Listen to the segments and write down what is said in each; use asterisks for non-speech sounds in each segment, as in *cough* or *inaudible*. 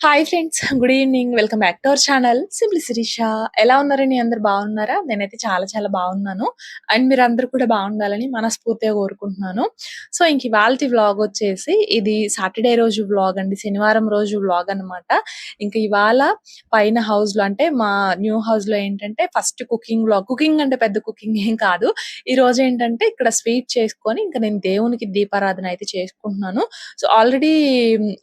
Hi friends. Good evening. Welcome back to our channel simply Sirisha. ఎలా ఉన్నారని అందరు బాగున్నారా? నేనైతే చాలా చాలా బాగున్నాను. అండ్ మీరు అందరు కూడా బాగుండాలని మనస్ఫూర్తిగా కోరుకుంటున్నాను. సో, ఇంక ఇవాల్టి వ్లాగ్ వచ్చేసి ఇది సాటర్‌డే రోజు వ్లాగ్ అండి. శనివారం రోజు వ్లాగ్ అన్నమాట. ఇంకా ఇవాళ పైన హౌస్‌లో అంటే మా న్యూ హౌస్‌లో ఏంటంటే ఫస్ట్ కుకింగ్ వ్లాగ్. కుకింగ్ అంటే పెద్ద కుకింగ్ ఏం కాదు. ఈ రోజు ఏంటంటే ఇక్కడ స్వీట్ చేసుకొని ఇంకా నేను దేవునికి దీపారాధన అయితే చేసుకుంటున్నాను. సో, ఆల్రెడీ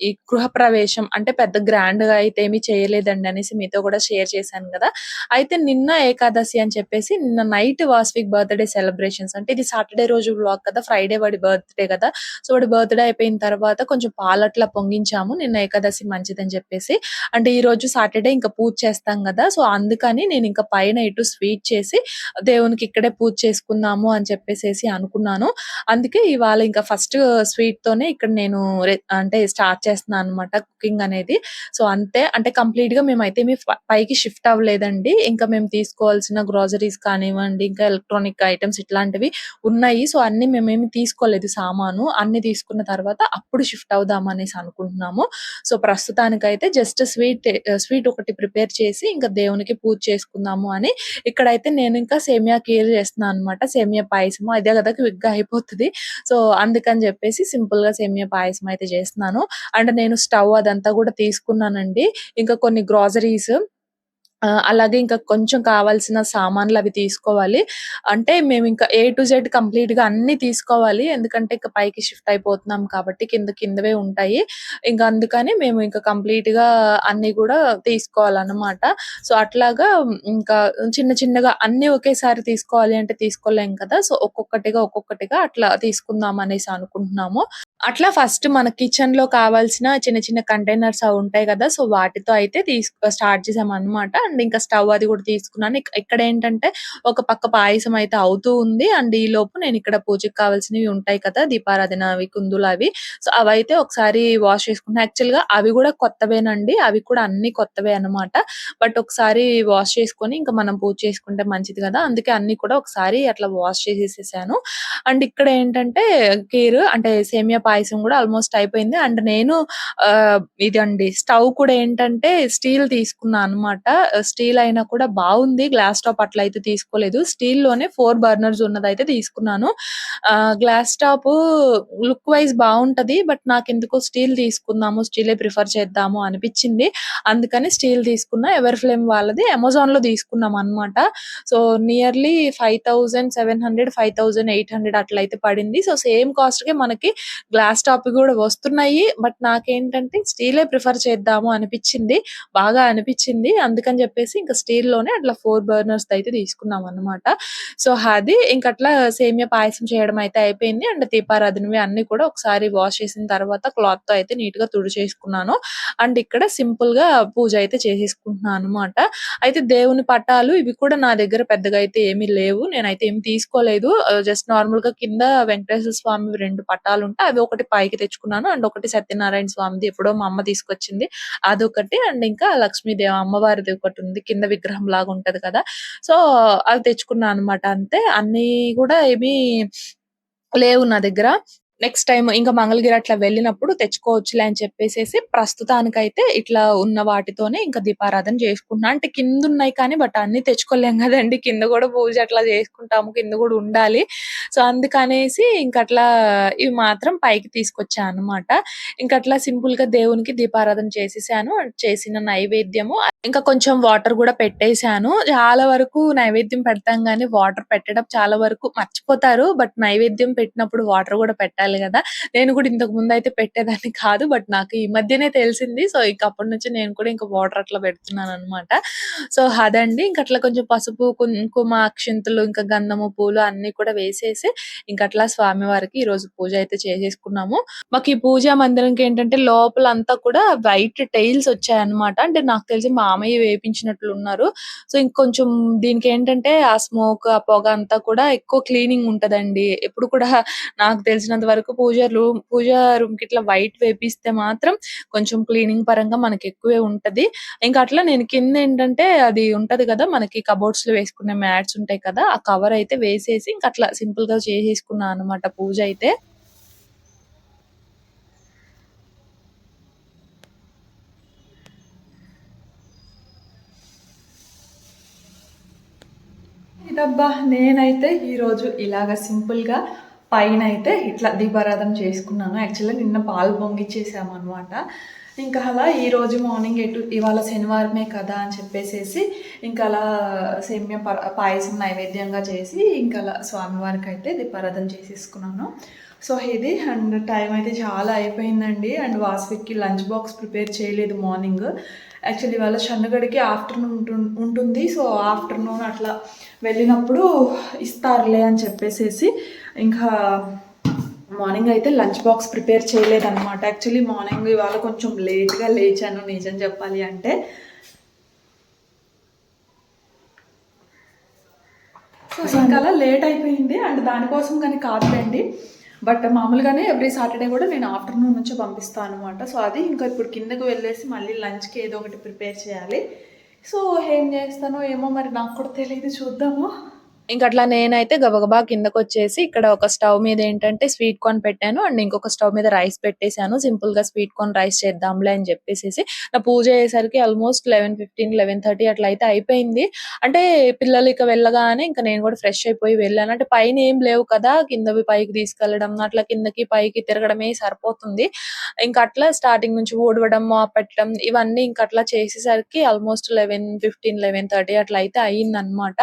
ఈ గృహప్రవేశం అంటే పెద్ద గ్రాండ్‌గా అయితే ఏమి చేయలేదండి అనేసి మీతో కూడా షేర్ చేశాను కదా అయితే నిన్న ఏకాదశి అని చెప్పేసి నిన్న నైట్ వాస్విక్ బర్త్‌డే సెలబ్రేషన్స్ అంటే ఇది సాటర్‌డే రోజు వ్లాగ్ కదా! ఫ్రైడే వాడి బర్త్‌డే కదా! సో, వాడి బర్త్‌డే అయిపోయిన తర్వాత కొంచెం పాలట్లా పొంగించాము. నిన్న ఏకాదశి మంచిదని చెప్పేసి. అంటే ఈరోజు సాటర్‌డే ఇంకా పూజ చేస్తాం కదా సో, అందుకని నేను ఇంకా పైన ఇటు స్వీట్ చేసి దేవునికి ఇక్కడే పూజ చేసుకుందాము అని చెప్పేసి అనుకున్నాను. అందుకే ఇవాళ ఇంకా ఫస్ట్ స్వీట్ తోనే ఇక్కడ నేను అంటే స్టార్ట్ చేస్తున్నాను అనమాట కుకింగ్ అనేది. సో, అంతే అంటే కంప్లీట్‌గా మేమైతే మీ పైకి షిఫ్ట్ అవ్వలేదండి. ఇంకా మేము తీసుకోవాల్సిన గ్రోసరీస్ కానివ్వండి, ఇంకా ఎలక్ట్రానిక్ ఐటమ్స్ ఇట్లాంటివి ఉన్నాయి. సో, అన్ని మేమేమి తీసుకోలేదు సామాను. అన్ని తీసుకున్న తర్వాత అప్పుడు షిఫ్ట్ అవుదాం అనేసి అనుకుంటున్నాము. సో, ప్రస్తుతానికైతే జస్ట్ స్వీట్ స్వీట్ ఒకటి ప్రిపేర్ చేసి ఇంకా దేవునికి పూజ చేసుకుందాము అని ఇక్కడైతే నేను ఇంకా సేమియా కేర్ చేస్తున్నాను అన్నమాట. సేమియా పాయసము అదే కదా క్విక్‌గా అయిపోతుంది సో, అందుకని చెప్పేసి సింపుల్గా సేమియా పాయసం అయితే చేస్తున్నాను. అండ్ నేను స్టవ్ అదంతా కూడా తీసుకు తీసుకున్నానండి. ఇంకా కొన్ని గ్రోసరీస్ అలాగే ఇంకా కొంచెం కావాల్సిన సామాన్లు అవి తీసుకోవాలి. అంటే మేము ఇంకా ఏ టు జెడ్ కంప్లీట్గా అన్ని తీసుకోవాలి. ఎందుకంటే ఇంకా పైకి షిఫ్ట్ అయిపోతున్నాం కాబట్టి కింద కిందవే ఉంటాయి. ఇంకా అందుకని మేము ఇంకా కంప్లీట్గా అన్ని కూడా తీసుకోవాలన్నమాట. సో, అట్లాగా ఇంకా చిన్న చిన్నగా అన్ని ఒకేసారి తీసుకోవాలి అంటే తీసుకోలేం కదా! సో, ఒక్కొక్కటిగా ఒక్కొక్కటిగా అట్లా తీసుకుందాం అనేసి అనుకుంటున్నాము. అట్లా ఫస్ట్ మన కిచెన్‌లో కావాల్సిన చిన్న చిన్న కంటైనర్స్ అవి ఉంటాయి కదా! సో, వాటితో అయితే తీసుకో స్టార్ట్ చేసామన్నమాట. అండ్ ఇంకా స్టవ్ అది కూడా తీసుకున్నాను. ఇక్కడ ఏంటంటే ఒక పక్క పాయసం అయితే అవుతూ ఉంది. అండ్ ఈ లోపు నేను ఇక్కడ పూజకి కావాల్సినవి ఉంటాయి కదా! దీపారాధన అవి కుందులు అవి. సో, అవైతే ఒకసారి వాష్ చేసుకున్నా. యాక్చువల్‌గా అవి కూడా కొత్తవేనండి. అవి కూడా అన్ని కొత్తవే అన్నమాట. బట్ ఒకసారి వాష్ చేసుకొని ఇంకా మనం పూజ చేసుకుంటే మంచిది కదా! అందుకే అన్ని కూడా ఒకసారి అట్లా వాష్ చేసేసేసాను. అండ్ ఇక్కడ ఏంటంటే ఖీర్ అంటే సేమియా పాయసం కూడా ఆల్మోస్ట్ అయిపోయింది. అండ్ నేను ఇది ఇదండి స్టవ్ కూడా ఏంటంటే స్టీల్ తీసుకున్నాను అన్నమాట. స్టీల్ అయినా కూడా బాగుంది గ్లాస్ టాప్ అట్లా అయితే తీసుకోలేదు. స్టీల్‌లోనే 4 బర్నర్స్ ఉన్నదైతే తీసుకున్నాను. గ్లాస్ టాప్ లుక్ వైజ్ బాగుంటది బట్ నాకు ఎందుకో స్టీల్ తీసుకుందాము, స్టీలే ప్రిఫర్ చేద్దాము అనిపించింది అందుకని స్టీల్ తీసుకున్నా. ఎవర్ ఫ్లేమ్ వాళ్ళది అమెజాన్లో తీసుకున్నాం అనమాట సో, నియర్లీ 5700, 5800 అట్లయితే పడింది. సో, సేమ్ కాస్ట్కి మనకి గ్లాస్ టాప్ కూడా వస్తున్నాయి. బట్ నాకేంటంటే స్టీలే ప్రిఫర్ చేద్దాము అనిపించింది బాగా అనిపించింది అందుకని చెప్పేసి ఇంకా స్టీల్లోనే అట్లా ఫోర్ బర్నర్స్ అయితే తీసుకున్నాం అనమాట సో, అది ఇంక అట్లా సేమియా పాయసం చేయడం అయితే అయిపోయింది. అండ్ దీపారాధనవి అన్ని కూడా ఒకసారి వాష్ చేసిన తర్వాత క్లాత్తో అయితే నీట్గా తుడి తుడిచేసుకున్నాను. అండ్ ఇక్కడ సింపుల్గా పూజ అయితే చేసేసుకుంటున్నాను అన్నమాట. అయితే దేవుని పటాలు ఇవి కూడా నా దగ్గర పెద్దగా అయితే ఏమీ లేవు. నేనైతే ఏమి తీసుకోలేదు. జస్ట్ నార్మల్గా కింద వెంకటేశ్వర స్వామి రెండు పటాలు ఉంటాయి అవి ఒకటి పైకి తెచ్చుకున్నాను. అండ్ ఒకటి సత్యనారాయణ స్వామిది ఎప్పుడో మా అమ్మ తీసుకొచ్చింది. అదొకటి అండ్ ఇంకా లక్ష్మీదేవి అమ్మవారిది ఒకటుంది. కింద విగ్రహం లాగా ఉంటది కదా! సో, అది తెచ్చుకున్నా అన్నమాట అంతే. అన్ని కూడా ఏమీ లేవు నా దగ్గర. నెక్స్ట్ టైం ఇంకా మంగళగిరి అట్లా వెళ్ళినప్పుడు తెచ్చుకోవచ్చులే అని చెప్పేసేసి ప్రస్తుతానికైతే ఇట్లా ఉన్న వాటితోనే ఇంకా దీపారాధన చేసుకుంటున్నా. అంటే కింద ఉన్నాయి కానీ బట్ అన్ని తెచ్చుకోలేం కదండి కింద కూడా పూజ అట్లా చేసుకుంటాము. కింద కూడా ఉండాలి. సో, అందుకనేసి ఇంక అట్లా ఇవి మాత్రం పైకి తీసుకొచ్చా అన్నమాట. ఇంకా అట్లా సింపుల్‌గా దేవునికి దీపారాధన చేసేసాను. చేసిన నైవేద్యము ఇంకా కొంచెం వాటర్ కూడా పెట్టేశాను చాలా వరకు నైవేద్యం పెడతాం కానీ వాటర్ పెట్టడం చాలా వరకు మర్చిపోతారు. బట్ నైవేద్యం పెట్టినప్పుడు వాటర్ కూడా పెట్టాలి కదా! నేను కూడా ఇంతకు ముందు అయితే పెట్టేదాన్ని కాదు. బట్ నాకు ఈ మధ్యనే తెలిసింది. సో, ఇంక అప్పటి నుంచి నేను కూడా ఇంకా వాటర్ అట్లా పెడుతున్నాను అనమాట సో, అదండి. ఇంక అట్లా కొంచెం పసుపు, కుంకుమ, అక్షింతలు, ఇంకా గంధము, పూలు అన్ని కూడా వేసేసి ఇంక అట్లా స్వామివారికి ఈరోజు పూజ అయితే చేసేసుకున్నాము. మాకు ఈ పూజా మందిరంకి ఏంటంటే లోపల అంతా కూడా వైట్ టైల్స్ వచ్చాయన్నమాట. అంటే నాకు తెలిసి మామయ్య వేపించినట్లున్నారు. సో, ఇంకొంచెం దీనికేంటంటే ఆ స్మోక్, ఆ పొగ అంతా కూడా ఎక్కువ క్లీనింగ్ ఉంటదండి. ఎప్పుడు కూడా నాకు తెలిసినంత వరకు పూజ రూమ్ పూజ రూమ్కి ఇట్లా వైట్ వేపిస్తే మాత్రం కొంచెం క్లీనింగ్ పరంగా మనకి ఎక్కువే ఉంటది. ఇంకా అట్లా నేను కింద ఏంటంటే అది ఉంటది కదా మనకి కబోర్డ్స్లో వేసుకునే మ్యాట్స్ ఉంటాయి కదా ఆ కవర్ అయితే వేసేసి ఇంకా అట్లా సింపుల్గా చేసేసుకున్నాను అనమాట పూజ అయితే. ఇదబ్బా నేనైతే ఈరోజు ఇలాగ సింపుల్గా పైన అయితే ఇట్లా దీపారాధన చేసుకున్నాను. యాక్చువల్గా నిన్న పాలు పొంగిచ్చేసాము అనమాట ఇంకా అలా ఈరోజు మార్నింగ్ ఎటు ఇవాళ శనివారమే కదా అని చెప్పేసేసి ఇంకా అలా సేమ్య పాయసం నైవేద్యంగా చేసి ఇంకా అలా స్వామివారికి అయితే దీపారాధన చేసేసుకున్నాను. సో ఇది అండ్ టైం అయితే చాలా అయిపోయిందండి. అండ్ వాస్విక్కి లంచ్ బాక్స్ ప్రిపేర్ చేయలేదు మార్నింగ్. యాక్చువల్లీ ఇవాళ షన్నుగడికి ఆఫ్టర్నూన్ ఉంటుంది. సో ఆఫ్టర్నూన్ అట్లా వెళ్ళినప్పుడు ఇస్తారులే అని చెప్పేసేసి ఇంకా మార్నింగ్ అయితే లంచ్ బాక్స్ ప్రిపేర్ చేయలేదన్నమాట. యాక్చువల్లీ మార్నింగ్ ఇవాళ కొంచెం లేట్గా లేచాను నిజం చెప్పాలి అంటే. సో ఇంకా లేట్ అయిపోయింది. అండ్ దానికోసం కానీ కాదులేండి. బట్ మామూలుగానే ఎవ్రీ సాటర్డే కూడా నేను ఆఫ్టర్నూన్ నుంచి పంపిస్తాను అనమాట సో అది ఇంకా ఇప్పుడు కిందకు వెళ్ళేసి మళ్ళీ లంచ్కి ఏదో ఒకటి ప్రిపేర్ చేయాలి. సో ఏం చేస్తానో ఏమో మరి నాకు కూడా తెలియదు చూద్దాము. ఇంకా అట్లా నేనైతే గబగబా కిందకు వచ్చేసి ఇక్కడ ఒక స్టవ్ మీద ఏంటంటే స్వీట్ కార్న్ పెట్టాను. అండ్ ఇంకొక స్టవ్ మీద రైస్ పెట్టేశాను. సింపుల్గా స్వీట్ కార్న్ రైస్ చేద్దాంలే అని చెప్పేసి నా పూజ అయ్యేసరికి almost eleven fifteen eleven thirty అట్లా అయితే అయిపోయింది. అంటే పిల్లలు ఇక వెళ్ళగానే ఇంకా నేను కూడా ఫ్రెష్ అయిపోయి వెళ్ళాను. అంటే పైన ఏం లేవు కదా కిందవి పైకి తీసుకెళ్ళడం అట్లా కిందకి పైకి తిరగడమే సరిపోతుంది. ఇంకా అట్లా స్టార్టింగ్ నుంచి ఊడవడం పెట్టడం ఇవన్నీ ఇంకా అట్లా చేసేసరికి almost eleven fifteen eleven thirty అట్లా అయితే అయ్యింది అనమాట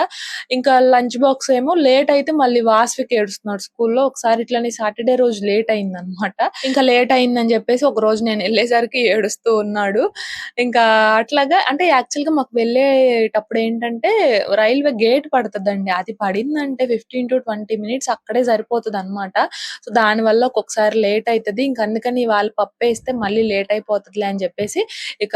ఇంకా లంచ్ బాక్స్ ఏమో లేట్ అయితే మళ్ళీ వాస్విక్ ఏడుస్తున్నాడు స్కూల్లో. ఒకసారి ఇట్లనే సాటర్డే రోజు లేట్ అయింది అనమాట ఇంకా లేట్ అయిందని చెప్పేసి ఒక రోజు నేను వెళ్ళేసరికి ఏడుస్తూ ఉన్నాడు. ఇంకా అట్లాగా అంటే యాక్చువల్గా మాకు వెళ్ళేటప్పుడు ఏంటంటే రైల్వే గేట్ పడుతుందండి. అది పడిందంటే ఫిఫ్టీన్ టు ట్వంటీ మినిట్స్ అక్కడే సరిపోతుంది అనమాట సో దాని వల్ల ఒక్కొక్కసారి లేట్ అవుతుంది ఇంకా అందుకని వాళ్ళు పప్పేస్తే మళ్ళీ లేట్ అయిపోతుందిలే అని చెప్పేసి ఇక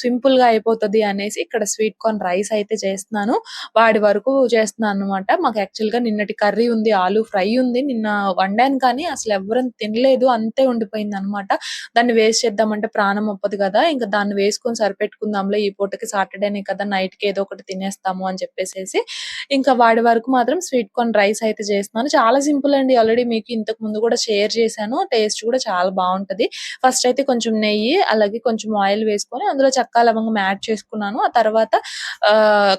సింపుల్గా అయిపోతుంది అనేసి ఇక్కడ స్వీట్ కార్న్ రైస్ అయితే చేస్తున్నాను. వాడి వరకు చేస్తున్నాను అనమాట మాకు యాక్చువల్గా నిన్నటి కర్రీ ఉంది ఆలు ఫ్రై ఉంది. నిన్న వండాను కానీ అసలు ఎవరం తినలేదు అంతే ఉండిపోయింది అనమాట దాన్ని వేస్ట్ చేద్దామంటే ప్రాణం ఒప్పదు కదా. ఇంకా దాన్ని వేసుకొని సరిపెట్టుకుందాంలే ఈ పూటకి సాటర్డేనే కదా నైట్కి ఏదో ఒకటి తినేస్తాము అని చెప్పేసి ఇంకా వాడి వరకు మాత్రం స్వీట్ కార్న్ రైస్ అయితే చేస్తున్నాను. చాలా సింపుల్ అండి. ఆల్రెడీ మీకు ఇంతకు ముందు కూడా షేర్ చేశాను. టేస్ట్ కూడా చాలా బాగుంటది. ఫస్ట్ అయితే కొంచెం నెయ్యి అలాగే కొంచెం ఆయిల్ వేసుకొని అందులో చక్కా లవంగం యాడ్ చేసుకున్నాను. ఆ తర్వాత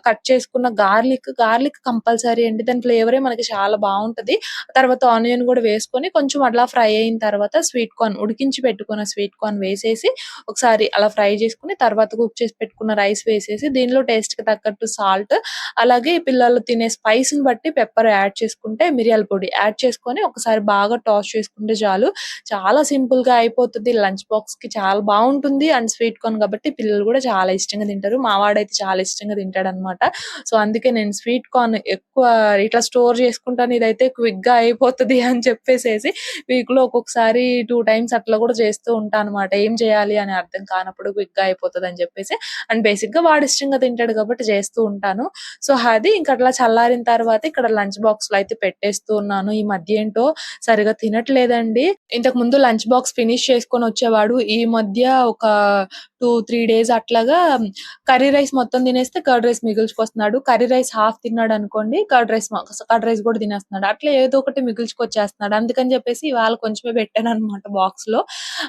కట్ చేసుకున్న గార్లిక్ గార్లిక్ కంపల్సరీ అండి. దాని ఫ్లేవరే మనకి చాలా బాగుంటది. తర్వాత ఆనియన్ కూడా వేసుకొని కొంచెం అట్లా ఫ్రై అయిన తర్వాత స్వీట్ కార్న్ ఉడికించి పెట్టుకున్న స్వీట్ కార్న్ వేసేసి ఒకసారి అలా ఫ్రై చేసుకుని తర్వాత కుక్ చేసి పెట్టుకున్న రైస్ వేసేసి దీనిలో టేస్ట్కి తగ్గట్టు సాల్ట్ అలాగే పిల్లలు తినే స్పైస్ని బట్టి పెప్పర్ యాడ్ చేసుకుంటే మిరియాల పొడి యాడ్ చేసుకొని ఒకసారి బాగా టాస్ చేసుకుంటే చాలు. చాలా సింపుల్గా అయిపోతుంది. లంచ్ బాక్స్కి చాలా బాగుంటుంది అండ్ స్వీట్ కార్న్ కాబట్టి పిల్లలు కూడా చాలా ఇష్టంగా తింటారు. మా వాడైతే చాలా ఇష్టంగా తింటాడు అనమాట సో అందుకే నేను స్వీట్ కార్న్ ఎక్కువ ఇట్లా స్టోర్ చేసుకుంటాను ఇదైతే క్విక్గా అయిపోతుంది *laughs* అని చెప్పేసేసి వీక్లో ఒక్కొక్కసారి టూ టైమ్స్ అట్లా కూడా చేస్తూ ఉంటాను అనమాట ఏం చేయాలి అని అర్థం కానప్పుడు క్విక్గా అయిపోతుంది అని చెప్పేసి అండ్ బేసిక్గా వాడు ఇష్టంగా తింటాడు కాబట్టి చేస్తూ ఉంటాను. సో అది ఇంకా అట్లా చల్లారిన తర్వాత ఇక్కడ లంచ్ బాక్స్లో అయితే పెట్టేస్తూ ఉన్నాను. ఈ మధ్య ఏంటో సరిగా తినట్లేదండి. ఇంతకు ముందు లంచ్ బాక్స్ ఫినిష్ చేసుకొని వచ్చేవాడు. ఈ మధ్య ఒక టూ త్రీ డేస్ అట్లాగా కర్రీ రైస్ మొత్తం తినేస్తే కర్డ్ రైస్ మిగిల్చుకొస్తున్నాడు. కర్రీ రైస్ హాఫ్ తిన్నాడు అనుకోండి కర్డ్ రైస్ కర్డ్ రైస్ కూడా తినేస్తున్నాడు. అట్లా ఏదో ఒకటి మిగిల్చుకొచ్చేస్తున్నాడు. అందుకని చెప్పేసి ఇవాళ కొంచెమే పెట్టాను అనమాట బాక్స్లో.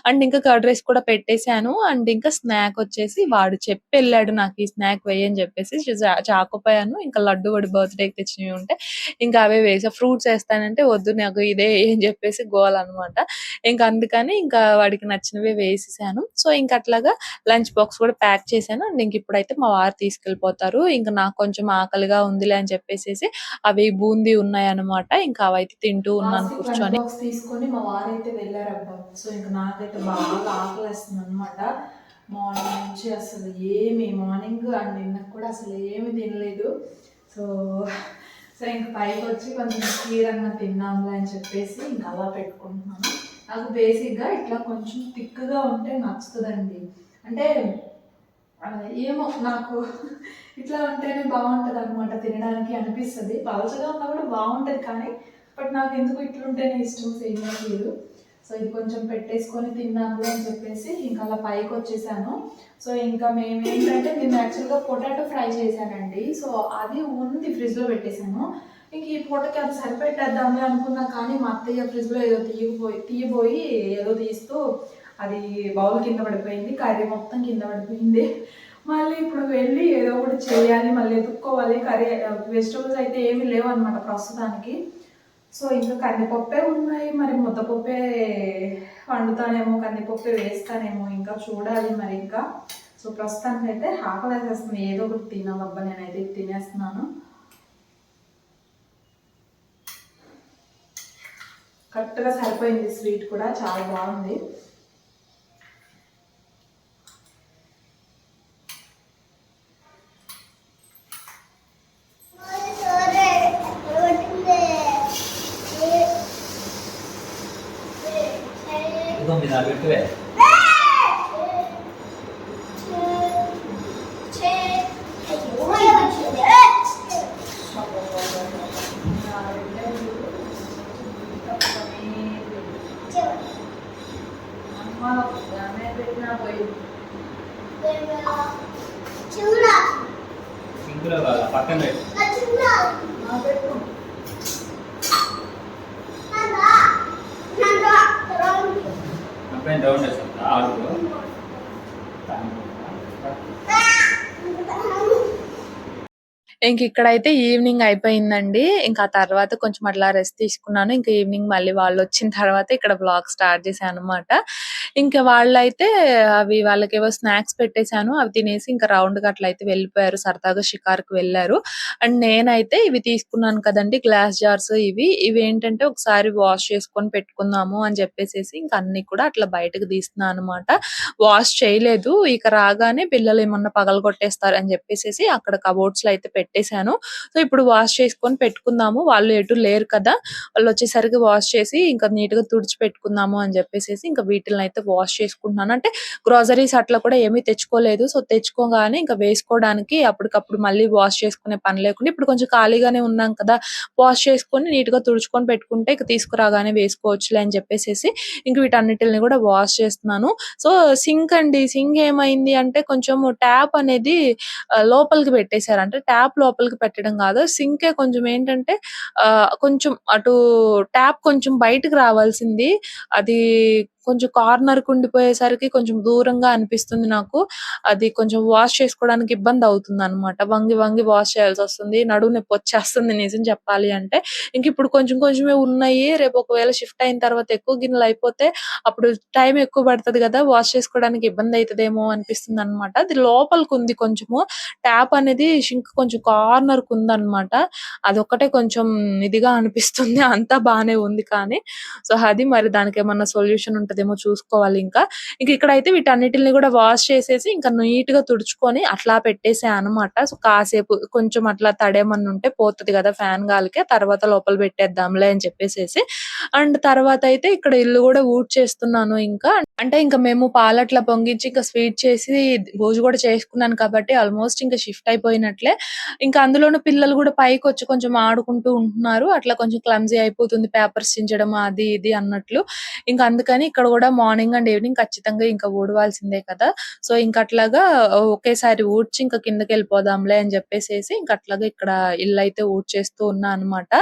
అండ్ ఇంకా కర్డ్ రైస్ కూడా పెట్టేశాను. అండ్ ఇంకా స్నాక్ వచ్చేసి వాడు చెప్పి వెళ్ళాడు నాకు ఈ స్నాక్ వేయని చెప్పేసి. చా- చాకోపోయాను. ఇంకా లడ్డు వాడి బర్త్డేకి తెచ్చినవి ఉంటే ఇంకా అవే వేసా. ఫ్రూట్స్ వేస్తానంటే వద్దు నాకు ఇదే అని చెప్పేసి గోల్ అనమాట ఇంకా అందుకని ఇంకా వాడికి నచ్చినవే వేసేసాను. సో ఇంకా అట్లాగా లంచ్ బాక్స్ కూడా ప్యాక్ చేశాను. అండ్ ఇంక ఇప్పుడైతే మా వారు తీసుకెళ్ళిపోతారు. ఇంకా నాకు కొంచెం ఆకలిగా ఉందిలే అని చెప్పేసి అవి బూందీ ఉన్నాయి అనమాట ఇంకా అవైతే తింటూ ఉన్నాను కూర్చొని. తీసుకొని మా వారు అయితే వెళ్ళారబ్బా. సో ఇంకా నాకైతే బాగా ఆకలిస్తుంది అనమాట మార్నింగ్ నుంచి అసలు ఏమి మార్నింగ్ అండ్ నిన్న కూడా అసలు ఏమి తినలేదు. సో సో ఇంకా పైకి వచ్చి కొంచెం కీరన్న తిన్నాంలే అని చెప్పేసి ఇంకా అలా పెట్టుకుంటున్నాను. నాకు బేసిక్గా ఇట్లా కొంచెం థిక్గా ఉంటే నచ్చుతుందండి. అంటే ఏమో నాకు ఇట్లా ఉంటేనే బాగుంటుంది అనమాట తినడానికి అనిపిస్తుంది. పలచగా ఉన్నా కూడా బాగుంటుంది కానీ బట్ నాకు ఎందుకు ఇట్లుంటేనే ఇష్టం సేమియా లేదు. సో ఇది కొంచెం పెట్టేసుకొని తిన్నాము అని చెప్పేసి ఇంకా అలా పైకి వచ్చేసాను. సో ఇంకా మేము ఏంటంటే నేను యాక్చువల్గా పొటాటో ఫ్రై చేశానండి. సో అది ఉంది ఫ్రిడ్జ్లో పెట్టేశాను. ఇంక ఈ పూటకి అది సరిపెట్టేద్దామని అనుకున్నా కానీ మా అత్తయ్య ఫ్రిడ్జ్లో ఏదో తీయబోయి తీయబోయి ఏదో తీస్తూ అది బౌల్ కింద పడిపోయింది కర్రీ మొత్తం కింద పడిపోయింది. మళ్ళీ ఇప్పుడు వెళ్ళి ఏదో ఒకటి చేయాలి మళ్ళీ ఎదుక్కోవాలి కర్రీ వెజిటబుల్స్ అయితే ఏమీ లేవు అనమాట ప్రస్తుతానికి. సో ఇంకా కందిపప్పే ఉన్నాయి. మరి ముద్దపప్పే వండుతానేమో కందిపప్పే వేస్తానేమో ఇంకా చూడాలి మరి ఇంకా. సో ప్రస్తుతానికి అయితే ఆకలి వేసేస్తుంది. ఏదో ఒకటి తినాలబ్బా నేనైతే తినేస్తున్నాను. కరెక్ట్గా సరిపోయింది స్వీట్ కూడా చాలా బాగుంది ఇదిగో మీద పెట్టువే కాదు పక్కన పెట్టు. అప్పుడే డౌన్ వేసుకుంటా ఆరు ఇంక ఇక్కడైతే ఈవినింగ్ అయిపోయిందండి. ఇంకా తర్వాత కొంచెం అట్లా రెస్ట్ తీసుకున్నాను. ఇంకా ఈవినింగ్ మళ్ళీ వాళ్ళు వచ్చిన తర్వాత ఇక్కడ బ్లాగ్ స్టార్ట్ చేశాను అనమాట ఇంకా వాళ్ళైతే అవి వాళ్ళకేవో స్నాక్స్ పెట్టేశాను. అవి తినేసి ఇంకా రౌండ్గా అట్లా అయితే వెళ్ళిపోయారు. సరదాగా షికార్కి వెళ్ళారు. అండ్ నేనైతే ఇవి తీసుకున్నాను కదండి గ్లాస్ జార్స్ ఇవి. ఇవి ఏంటంటే ఒకసారి వాష్ చేసుకొని పెట్టుకుందాము అని చెప్పేసి ఇంకా అన్ని కూడా అట్లా బయటకు తీస్తున్నాను అనమాట వాష్ చేయలేదు. ఇక రాగానే పిల్లలు ఏమన్నా పగల కొట్టేస్తారు అని చెప్పేసి అక్కడ కబోర్డ్స్లో అయితే పెట్టేశాను. సో ఇప్పుడు వాష్ చేసుకొని పెట్టుకుందాము. వాళ్ళు ఎటు లేరు కదా. వాళ్ళు వచ్చేసరికి వాష్ చేసి ఇంకా నీట్గా తుడిచి పెట్టుకుందాము అని చెప్పేసి ఇంకా వీటిని అయితే వాష్ చేసుకుంటున్నాను. అంటే గ్రోసరీస్ అట్లా కూడా ఏమీ తెచ్చుకోలేదు. సో తెచ్చుకోగానే ఇంకా వేసుకోవడానికి అప్పటికప్పుడు మళ్ళీ వాష్ చేసుకునే పని లేకుండా ఇప్పుడు కొంచెం ఖాళీగానే ఉన్నాం కదా. వాష్ చేసుకొని నీట్గా తుడుచుకొని పెట్టుకుంటే ఇక తీసుకురాగానే వేసుకోవచ్చులే అని చెప్పేసి ఇంక వీటన్నిటిని కూడా వాష్ చేస్తున్నాను. సో సింక్ అండి. సింక్ ఏమైంది అంటే కొంచెం ట్యాప్ అనేది లోపలికి పెట్టేశారు. అంటే ట్యాప్ లోపలికి పెట్టడం కాదు. సింకే కొంచెం ఏంటంటే ఆ కొంచెం అటు ట్యాప్ కొంచెం బయటకు రావాల్సింది. అది కొంచెం కార్నర్కు ఉండిపోయేసరికి కొంచెం దూరంగా అనిపిస్తుంది నాకు. అది కొంచెం వాష్ చేసుకోవడానికి ఇబ్బంది అవుతుంది అనమాట వంగి వంగి వాష్ చేయాల్సి వస్తుంది. నడువు నొప్పి వచ్చేస్తుంది నిజం చెప్పాలి అంటే. ఇంక ఇప్పుడు కొంచెం కొంచెమే ఉన్నాయి. రేపు ఒకవేళ షిఫ్ట్ అయిన తర్వాత ఎక్కువ గిన్నెలు అయిపోతే అప్పుడు టైం ఎక్కువ పడుతుంది కదా. వాష్ చేసుకోవడానికి ఇబ్బంది అవుతుందేమో అనిపిస్తుంది అనమాట అది లోపలికి ఉంది కొంచెము. ట్యాప్ అనేది షింక్ కొంచెం కార్నర్కు ఉంది అనమాట అదొక్కటే కొంచెం ఇదిగా అనిపిస్తుంది. *laughs* అంతా బానే ఉంది కానీ. సో అది మరి దానికి ఏమన్నా సొల్యూషన్ పడుతుందేమో చూసుకోవాలి ఇంకా. ఇంక ఇక్కడైతే వీటన్నిటిని కూడా వాష్ చేసేసి ఇంకా నీట్గా తుడుచుకొని అట్లా పెట్టేసా అనమాట సో కాసేపు కొంచెం అట్లా తడేమన్నా ఉంటే పోతది కదా ఫ్యాన్ గాలికే తర్వాత లోపల పెట్టేద్దాంలే అని చెప్పేసేసి. అండ్ తర్వాత అయితే ఇక్కడ ఇల్లు కూడా ఊడ్ చేస్తున్నాను ఇంకా. అంటే ఇంకా మేము పాలట్లా పొంగించి ఇంకా స్వీట్ చేసి భోజు కూడా చేసుకున్నాను కాబట్టి ఆల్మోస్ట్ ఇంకా షిఫ్ట్ అయిపోయినట్లే. ఇంకా అందులోనూ పిల్లలు కూడా పైకి వచ్చి కొంచెం ఆడుకుంటూ ఉంటున్నారు. అట్లా కొంచెం క్లమ్జీ అయిపోతుంది పేపర్స్ చించడం అది ఇది అన్నట్లు. ఇంకా అందుకని ఇక్కడ కూడా మార్నింగ్ అండ్ ఈవినింగ్ ఖచ్చితంగా ఇంకా ఊడవాల్సిందే కదా. సో ఇంకా అట్లాగా ఒకేసారి ఊడ్చి ఇంకా కిందకి వెళ్ళిపోదాంలే అని చెప్పేసేసి ఇంకా అట్లాగా ఇక్కడ ఇల్లు అయితే ఊడ్చేస్తూ ఉన్నా అన్నమాట.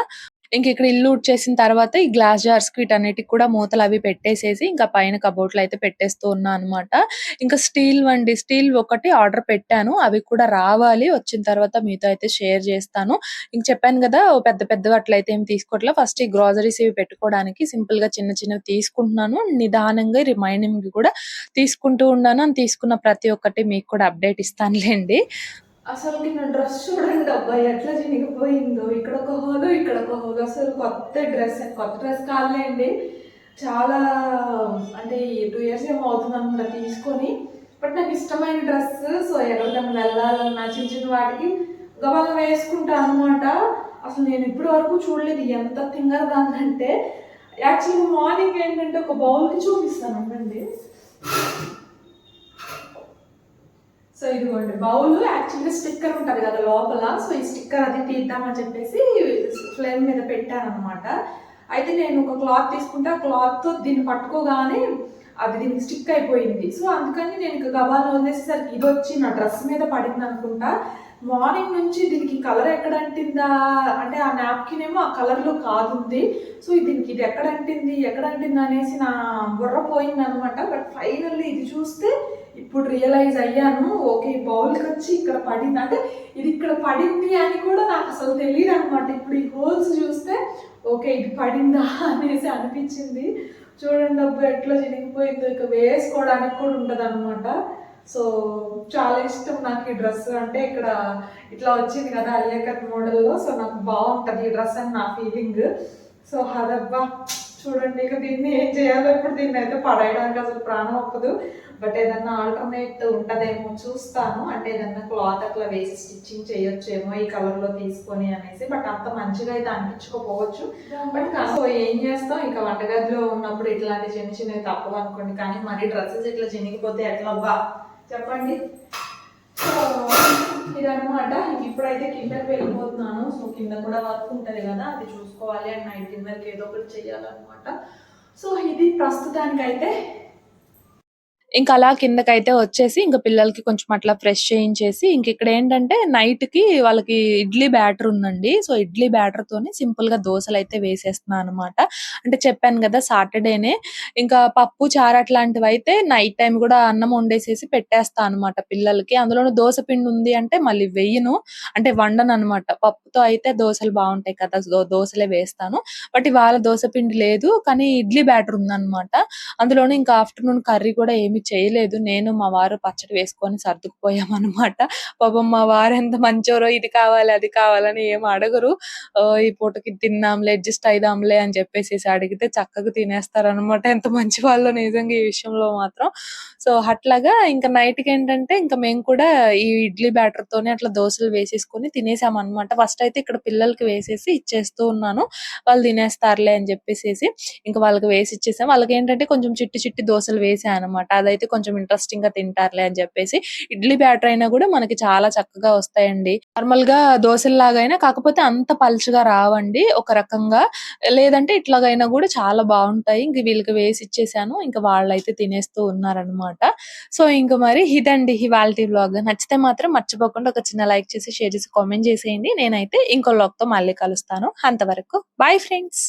ఇంక ఇక్కడ ఇల్లు ఊడ్చేసిన తర్వాత ఈ గ్లాస్ జార్స్కి వీటన్నిటికి కూడా మూతలు అవి పెట్టేసేసి ఇంకా పైన కబోర్డ్లు అయితే పెట్టేస్తూ ఉన్నా అనమాట ఇంకా స్టీల్ వండి స్టీల్ ఒకటి ఆర్డర్ పెట్టాను. అవి కూడా రావాలి. వచ్చిన తర్వాత మీతో అయితే షేర్ చేస్తాను. ఇంక చెప్పాను కదా పెద్ద పెద్దగా అట్లయితే ఏం తీసుకోవట్లే ఫస్ట్ ఈ గ్రాసరీస్ ఇవి పెట్టుకోవడానికి సింపుల్గా చిన్న చిన్నవి తీసుకుంటున్నాను. నిదానంగా రిమైనింగ్ కూడా తీసుకుంటూ ఉన్నాను. తీసుకున్న ప్రతి ఒక్కటి మీకు కూడా అప్డేట్ ఇస్తానులేండి. అసలు నా డ్రెస్ చూడండి అబ్బాయి ఎట్లా చినిగిపోయిందో. ఇక్కడ ఒక హోదో ఇక్కడ ఒక హోదో అసలు కొత్త డ్రెస్ కొత్త డ్రెస్ కాదులేండి చాలా అంటే టూ ఇయర్స్ ఏమో అవుతుంది అనమాట తీసుకొని. బట్ నాకు ఇష్టమైన డ్రెస్ సో ఎక్కడికైనా వెళ్ళాలన్నా చిన్న చిన్న వాటికి గబాల వేసుకుంటా అనమాట అసలు నేను ఇప్పటి వరకు చూడలేదు ఎంత తింగర్ దాన్నంటే యాక్చువల్గా మార్నింగ్ ఏంటంటే ఒక బౌల్కి చూపిస్తాను అండి సో ఇదిగోండి బౌల్ యాక్చువల్గా స్టిక్కర్ ఉంటుంది కదా లోపల సో ఈ స్టిక్కర్ అది తీద్దామని చెప్పేసి ఫ్లేమ్ మీద పెట్టాను అనమాట అయితే నేను ఒక క్లాత్ తీసుకుంటే ఆ క్లాత్తో దీన్ని పట్టుకోగానే అది దీనికి స్టిక్ అయిపోయింది. సో అందుకని నేను ఇక గబాలను వదిలేసేసరికి ఇది వచ్చి నా డ్రెస్ మీద పడింది అనుకుంటా. మార్నింగ్ నుంచి దీనికి కలర్ ఎక్కడ అంటిందా? అంటే ఆ నాప్కిన్ ఏమో ఆ కలర్లో కాదుంది. సో దీనికి ఇది ఎక్కడ అంటింది ఎక్కడ అంటింది అనేసి నా బుర్ర పోయింది అనమాట బట్ ఫైనల్లీ ఇది చూస్తే ఇప్పుడు రియలైజ్ అయ్యాను ఓకే బౌల్కి వచ్చి ఇక్కడ పడింది. అంటే ఇది ఇక్కడ పడింది అని కూడా నాకు అసలు తెలియదు అనమాట ఇప్పుడు ఈ హోల్స్ చూస్తే ఓకే ఇది పడిందా అనేసి అనిపించింది. చూడండి డబ్బు ఎట్లా చినిగిపోయిందో. ఇక వేసుకోవడానికి కూడా ఉంటుంది అనమాట సో చాలా ఇష్టం నాకు ఈ డ్రెస్ అంటే ఇక్కడ ఇట్లా వచ్చింది కదా అల్లెకట్ మోడల్లో. సో నాకు బాగుంటుంది ఈ డ్రెస్ అని నా ఫీలింగ్ సో అదబ్బా చూడండి ఇక దీన్ని ఏం చేయాలో ఇప్పుడు దీన్ని అయితే పడేయడానికి అసలు ప్రాణం ఒక్కదు బట్ ఏదన్నా ఆల్టర్నేట్ ఉంటుందేమో చూస్తాను. అంటే ఏదన్నా క్లాత్ అట్లా వేసి స్టిచ్చింగ్ చేయొచ్చేమో ఈ కలర్లో తీసుకొని అనేసి. బట్ అంత మంచిగా అయితే అనిపించుకోపోవచ్చు. బట్ సో ఏం చేస్తాం? ఇంకా వంటగదిలో ఉన్నప్పుడు ఇట్లాంటి చిన్న చిన్నవి తప్పవు అనుకోండి. కానీ మరి డ్రెస్సెస్ ఇట్లా చినిగిపోతే ఎట్లా అబ్బా చెప్పండి అనమాట ఇప్పుడైతే కిందకి వెళ్ళిపోతున్నాను సో కింద కూడా వర్క్ ఉంటుంది కదా అది చూసుకోవాలి. అండ్ నైట్ కిందకి ఏదో ఒకటి చేయాలన్నమాట. సో ఇది ప్రస్తుతానికైతే ఇంకా అలా కిందకైతే వచ్చేసి ఇంకా పిల్లలకి కొంచెం అట్లా ఫ్రెష్ చేయించేసి ఇంక ఇక్కడ ఏంటంటే నైట్కి వాళ్ళకి ఇడ్లీ బ్యాటర్ ఉందండి. సో ఇడ్లీ బ్యాటర్ తోని సింపుల్గా దోశలు అయితే వేసేస్తున్నాను అనమాట అంటే చెప్పాను కదా సాటర్డేనే. ఇంకా పప్పు చారు అట్లాంటివి అయితే నైట్ టైం కూడా అన్నం వండేసేసి పెట్టేస్తా అనమాట పిల్లలకి. అందులోనూ దోశ పిండి ఉంది అంటే మళ్ళీ వెయ్యను అంటే వండను అనమాట పప్పుతో అయితే దోశలు బాగుంటాయి కదా దోశలే వేస్తాను. బట్ ఇవాళ దోశ పిండి లేదు. కానీ ఇడ్లీ బ్యాటర్ ఉందన్నమాట. అందులోనూ ఇంకా ఆఫ్టర్నూన్ కర్రీ కూడా ఏమి చేయలేదు. నేను మా వారు పచ్చడి వేసుకొని సర్దుకుపోయాం అనమాట పాపం మా వారు ఎంత మంచోరో ఇది కావాలి అది కావాలని ఏం అడగరు. ఆ, ఈ పూటకి తిన్నాంలే అడ్జస్ట్ అయిదాంలే అని చెప్పేసి అడిగితే చక్కగా తినేస్తారు అనమాట ఎంత మంచి వాళ్ళు నిజంగా ఈ విషయంలో మాత్రం. సో అట్లాగా ఇంకా నైట్కి ఏంటంటే ఇంకా మేము కూడా ఈ ఇడ్లీ బ్యాటర్ తోనే అట్లా దోశలు వేసేసుకొని తినేసాం అనమాట ఫస్ట్ అయితే ఇక్కడ పిల్లలకి వేసేసి ఇచ్చేస్తూ ఉన్నాను. వాళ్ళు తినేస్తారులే అని చెప్పేసి ఇంకా వాళ్ళకి వేసి ఇచ్చేసాం. వాళ్ళకి ఏంటంటే కొంచెం చిట్టి చిట్టి దోశలు వేసాను అనమాట అదైతే కొంచెం ఇంట్రెస్టింగ్గా తింటారులే అని చెప్పేసి. ఇడ్లీ బ్యాటర్ అయినా కూడా మనకి చాలా చక్కగా వస్తాయండి. నార్మల్గా దోశల్లాగైనా కాకపోతే అంత పలుచగా రావండి. ఒక రకంగా లేదంటే ఇట్లాగైనా కూడా చాలా బాగుంటాయి. ఇంక వీళ్ళకి వేసి ఇచ్చేసాను. ఇంకా వాళ్ళైతే తినేస్తూ ఉన్నారనమాట సో ఇంకా మరి ఇదండి ఇవాళ బ్లాగ్ నచ్చితే మాత్రం మర్చిపోకుండా ఒక చిన్న లైక్ చేసి షేర్ చేసి కామెంట్ చేసేయండి. నేనైతే ఇంకో లాక్తో మళ్ళీ కలుస్తాను. అంతవరకు బాయ్ ఫ్రెండ్స్.